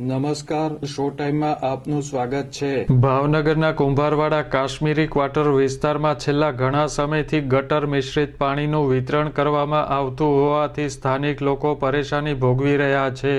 નમસ્કાર, શો ટાઈમમાં આપનું સ્વાગત છે. ભાવનગરના કુંભારવાડા કાશ્મીરી ક્વાર્ટર વિસ્તારમાં છેલ્લા ઘણા સમયથી ગટર મિશ્રિત પાણીનું વિતરણ કરવામાં આવતું હોવાથી સ્થાનિક લોકો પરેશાની ભોગવી રહ્યા છે.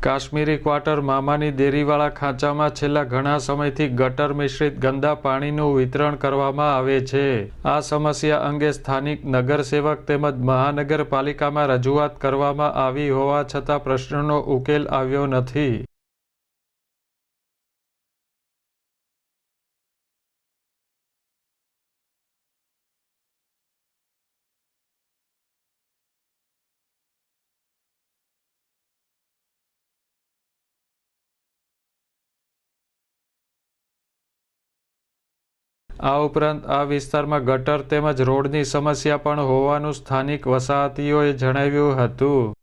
કાશ્મીરી ક્વાર્ટર મામાની દેરીવાળા ખાંચામાં છેલ્લા ઘણા સમયથી ગટર મિશ્રિત ગંદા પાણીનું વિતરણ કરવામાં આવે છે. આ સમસ્યા અંગે સ્થાનિક નગરસેવક તેમજ મહાનગરપાલિકામાં રજૂઆત કરવામાં આવી હોવા છતાં પ્રશ્નનો ઉકેલ આવ્યો નથી. આ ઉપરાંત આ વિસ્તારમાં ગટર તેમજ રોડની સમસ્યા પણ હોવાનું સ્થાનિક વસાહતીઓએ જણાવ્યું હતું.